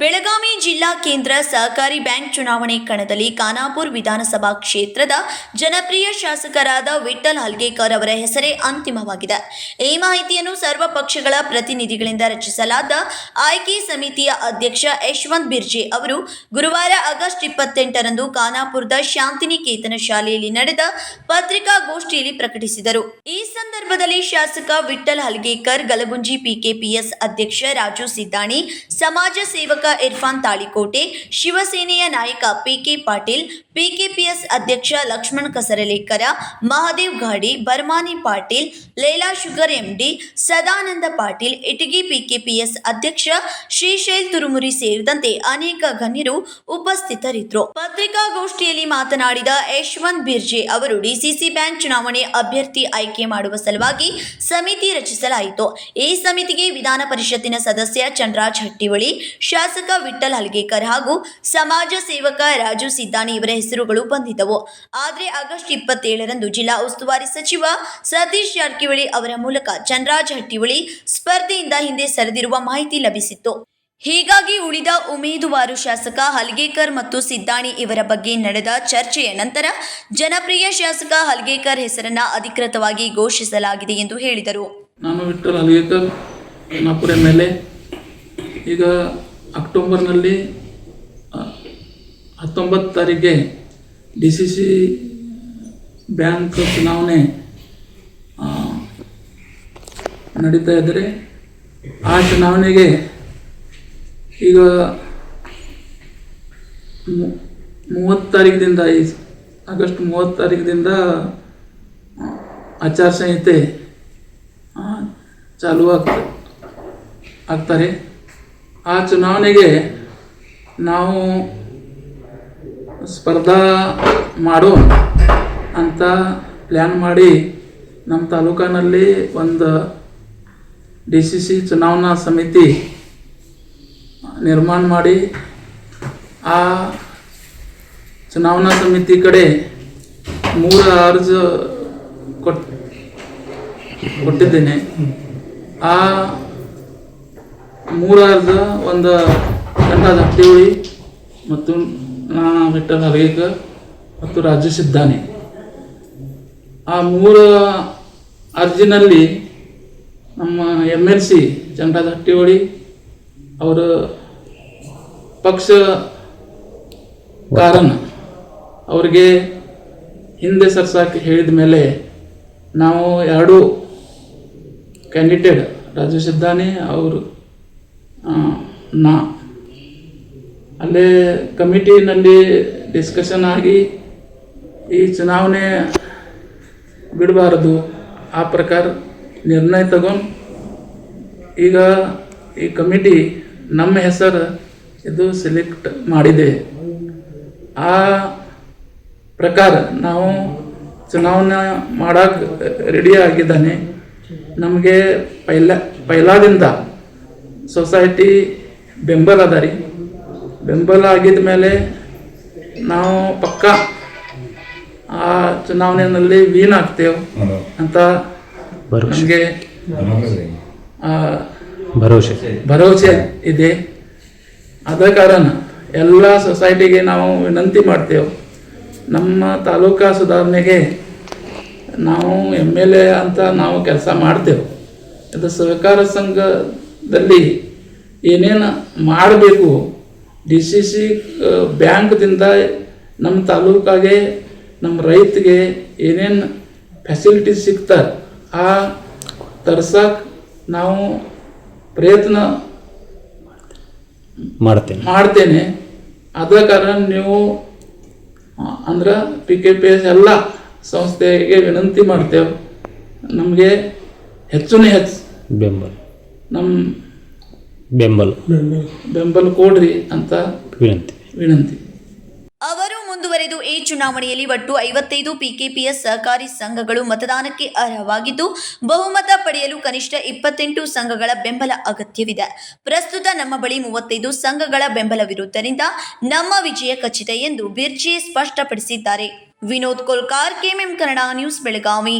ಬೆಳಗಾವಿ ಜಿಲ್ಲಾ ಕೇಂದ್ರ ಸಹಕಾರಿ ಬ್ಯಾಂಕ್ ಚುನಾವಣೆ ಕಣದಲ್ಲಿ ಖಾನಾಪುರ ವಿಧಾನಸಭಾ ಕ್ಷೇತ್ರದ ಜನಪ್ರಿಯ ಶಾಸಕರಾದ ವಿಠಲ್ ಹಲ್ಗೇಕರ್ ಅವರ ಹೆಸರೇ ಅಂತಿಮವಾಗಿದೆ. ಈ ಮಾಹಿತಿಯನ್ನು ಸರ್ವ ಪಕ್ಷಗಳ ಪ್ರತಿನಿಧಿಗಳಿಂದ ರಚಿಸಲಾದ ಆಯ್ಕೆ ಸಮಿತಿಯ ಅಧ್ಯಕ್ಷ ಯಶವಂತ್ ಬಿರ್ಜೆ ಅವರು ಗುರುವಾರ ಆಗಸ್ಟ್ ಇಪ್ಪತ್ತೆಂಟರಂದು ಖಾನಾಪುರದ ಶಾಂತಿನಿಕೇತನ ಶಾಲೆಯಲ್ಲಿ ನಡೆದ ಪತ್ರಿಕಾಗೋಷ್ಠಿಯಲ್ಲಿ ಪ್ರಕಟಿಸಿದರು. ಈ ಸಂದರ್ಭದಲ್ಲಿ ಶಾಸಕ ವಿಠಲ್ ಹಲ್ಗೇಕರ್, ಗಲಗುಂಜಿ ಪಿಕೆಪಿಎಸ್ ಅಧ್ಯಕ್ಷ ರಾಜು ಸಿದ್ದಾಣಿ, ಸಮಾಜ ಸೇವಕ ಇರ್ಫಾನ್ ತಾಳಿಕೋಟೆ ಶಿವಸೇನೆಯ ನಾಯಕ ಪಿಕೆ ಪಾಟೀಲ್ ಪಿಕೆಪಿಎಸ್ ಅಧ್ಯಕ್ಷ Laxman Kasaralekar Mahadev Ghadi Barmani Patil, Laila Sugar MD, Sadanand Patil, Itagi PKPS ಅಧ್ಯಕ್ಷ ಶ್ರೀಶೈಲ್ ತುರುಮುರಿ ಸೇರಿದಂತೆ ಅನೇಕ ಗಣ್ಯರು ಉಪಸ್ಥಿತರಿದ್ದರು. ಪತ್ರಿಕಾಗೋಷ್ಠಿಯಲ್ಲಿ ಮಾತನಾಡಿದ ಯಶವಂತ್ ಬಿರ್ಜೆ ಅವರು, ಡಿಸಿಸಿ ಬ್ಯಾಂಕ್ ಚುನಾವಣೆ ಅಭ್ಯರ್ಥಿ ಆಯ್ಕೆ ಮಾಡುವ ಸಲುವಾಗಿ ಸಮಿತಿ ರಚಿಸಲಾಯಿತು. ಈ ಸಮಿತಿಗೆ ವಿಧಾನ ಪರಿಷತ್ತಿನ ಸದಸ್ಯ ಚಂದ್ರಾಜ್ ಹಟ್ಟಿವಳಿ ಶಾಸಕ ವಿಠಲ್ ಹಲ್ಗೇಕರ್ ಹಾಗೂ ಸಮಾಜ ಸೇವಕ ರಾಜು ಸಿದ್ದಾಣಿ ಇವರ ಹೆಸರುಗಳು ಬಂದಿದ್ದವು. ಆದರೆ ಆಗಸ್ಟ್ ಇಪ್ಪತ್ತೇಳರಂದು ಜಿಲ್ಲಾ ಉಸ್ತುವಾರಿ ಸಚಿವ ಸತೀಶ್ ಜಾರಕಿಹೊಳಿ ಅವರ ಮೂಲಕ ಚಂದ್ರಾಜ್ ಹಟ್ಟಿಹೊಳಿ ಸ್ಪರ್ಧೆಯಿಂದ ಹಿಂದೆ ಸರಿದಿರುವ ಮಾಹಿತಿ ಲಭಿಸಿತ್ತು. ಹೀಗಾಗಿ ಉಳಿದ ಉಮೇದುವಾರು ಶಾಸಕ ಹಲ್ಗೇಕರ್ ಮತ್ತು ಸಿದ್ದಾಣಿ ಇವರ ಬಗ್ಗೆ ನಡೆದ ಚರ್ಚೆಯ ನಂತರ ಜನಪ್ರಿಯ ಶಾಸಕ ಹಲ್ಗೇಕರ್ ಹೆಸರನ್ನ ಅಧಿಕೃತವಾಗಿ ಘೋಷಿಸಲಾಗಿದೆ ಎಂದು ಹೇಳಿದರು. ನಾನು ವಿಠಲ್ ಹಲ್ಗೇಕರ್ ಈಗ ಅಕ್ಟೋಬರ್ನಲ್ಲಿ ಹತ್ತೊಂಬತ್ತು ತಾರೀಕಿಗೆ ಡಿ ಸಿ ಸಿ ಬ್ಯಾಂಕ್ ಚುನಾವಣೆ ನಡೀತಾ ಇದ್ದರೆ ಆ ಚುನಾವಣೆಗೆ ಈಗ ಮೂವತ್ತು ತಾರೀಕಿನಿಂದ ಈ ಆಗಸ್ಟ್ ಮೂವತ್ತು ತಾರೀಕಿನಿಂದ ಆಚಾರ ಸಂಹಿತೆ ಚಾಲು ಆಗ್ತ, ಆಗ್ತಾರೆ. ಆ ಚುನಾವಣೆಗೆ ನಾವು ಸ್ಪರ್ಧಾ ಮಾಡೋ ಅಂತ ಪ್ಲ್ಯಾನ್ ಮಾಡಿ ನಮ್ಮ ತಾಲೂಕಿನಲ್ಲಿ ಒಂದು ಡಿ ಸಿ ಸಿ ಚುನಾವಣಾ ಸಮಿತಿ ನಿರ್ಮಾಣ ಮಾಡಿ, ಆ ಚುನಾವಣಾ ಸಮಿತಿ ಕಡೆ ಮೂರು ಅರ್ಜು ಕೊಟ್, ಕೊಟ್ಟಿದ್ದೇನೆ. ಆ ಮೂರು ಅರ್ಜ ಒಂದು ಗಂಡ ದಟ್ಟಿ ಮತ್ತು ವಿಠಲ್ ಹರೇಕರ್ ಮತ್ತು ರಾಜು ಸಿದ್ದಾನೆ. ಆ ಮೂರು ಅರ್ಜಿನಲ್ಲಿ ನಮ್ಮ M L C Chandraraj Hattiholi ಅವರು ಪಕ್ಷ ಕಾರಣ ಅವರಿಗೆ ಹಿಂದೆ ಸರ್ಸಾಕಿ ಹೇಳಿದ ಮೇಲೆ ನಾವು ಎರಡು ಕ್ಯಾಂಡಿಡೇಟ್ ರಾಜು ಸಿದ್ದಾನೆ, ಅವರು ನಾ ಅಲ್ಲೇ ಕಮಿಟಿನಲ್ಲಿ ಡಿಸ್ಕಷನ್ ಆಗಿ ಈ ಚುನಾವಣೆ ಬಿಡಬಾರದು. ಆ ಪ್ರಕಾರ ನಿರ್ಣಯ ತಗೊಂಡು ಈಗ ಈ ಕಮಿಟಿ ನಮ್ಮ ಹೆಸರು ಇದು ಸೆಲೆಕ್ಟ್ ಮಾಡಿದೆ. ಆ ಪ್ರಕಾರ ನಾವು ಚುನಾವಣೆ ಮಾಡಕ್ಕೆ ರೆಡಿ ಆಗಿದ್ದಾನೆ. ನಮಗೆ ಪೈಲ, ಪೈಲಾದಿಂದ ಸೊಸೈಟಿ ಬೆಂಬಲ ಅದ ರೀ. ಬೆಂಬಲ ಆಗಿದ ಮೇಲೆ ನಾವು ಪಕ್ಕ ಆ ಚುನಾವಣೆಯಲ್ಲಿ ವೀನ್ ಆಗ್ತೇವೆ ಅಂತ ನಮಗೆ ಭರವಸೆ. ಭರವಸೆ. ಇದೆ. ಆದ ಕಾರಣ ಎಲ್ಲ ಸೊಸೈಟಿಗೆ ನಾವು ವಿನಂತಿ ಮಾಡ್ತೇವೆ. ನಮ್ಮ ತಾಲೂಕಾ ಸುಧಾರಣೆಗೆ ನಾವು ಎಂ ಎಲ್ ಎ ಅಂತ ನಾವು ಕೆಲಸ ಮಾಡ್ತೇವೆ. ಇದು ಸಹಕಾರ ಸಂಘದಲ್ಲಿ ಏನೇನು ಮಾಡಬೇಕು ಡಿ ಸಿ ಸಿ ಬ್ಯಾಂಕ್ದಿಂದ ನಮ್ಮ ತಾಲೂಕಾಗೆ ನಮ್ಮ ರೈತಗೆ ಏನೇನು ಫೆಸಿಲಿಟಿ ಸಿಗ್ತಾರೆ ಆ ತರ್ಸಕ್ಕೆ ನಾವು ಪ್ರಯತ್ನ ಮಾಡ್ತೇನೆ. ಮಾಡ್ತೇನೆ. ಅದ ಕಾರಣ ನೀವು ಅಂದ್ರೆ ಪಿ ಕೆ ಪಿ ಎಸ್ ಎಲ್ಲ ಸಂಸ್ಥೆಗೆ ವಿನಂತಿ ಮಾಡ್ತೇವೆ. ನಮಗೆ ಹೆಚ್ಚು ಹೆಚ್ಚು. ಬೆಂಬಲ. ನಮ್ಮ ಬೆಂಬಲ. ಬೆಂಬಲ ಕೊಡ್ರಿ ಅಂತ ವಿನಂತಿ. ವಿನಂತಿ. ಅವರು ಮುಂದುವರೆದು ಈ ಚುನಾವಣೆಯಲ್ಲಿ ಒಟ್ಟು ಐವತ್ತೈದು ಪಿಕೆಪಿಎಸ್ ಸಹಕಾರಿ ಸಂಘಗಳು ಮತದಾನಕ್ಕೆ ಅರ್ಹವಾಗಿದ್ದು ಬಹುಮತ ಪಡೆಯಲು ಕನಿಷ್ಠ ಇಪ್ಪತ್ತೆಂಟು ಸಂಘಗಳ ಬೆಂಬಲ ಅಗತ್ಯವಿದೆ. ಪ್ರಸ್ತುತ ನಮ್ಮ ಬಳಿ ಮೂವತ್ತೈದು ಸಂಘಗಳ ಬೆಂಬಲವಿರುವುದರಿಂದ ನಮ್ಮ ವಿಜಯ ಖಚಿತ ಎಂದು ಬಿರ್ಜಿ ಸ್ಪಷ್ಟಪಡಿಸಿದ್ದಾರೆ. Vinod Kolkar KMM Kannada news Belagavi.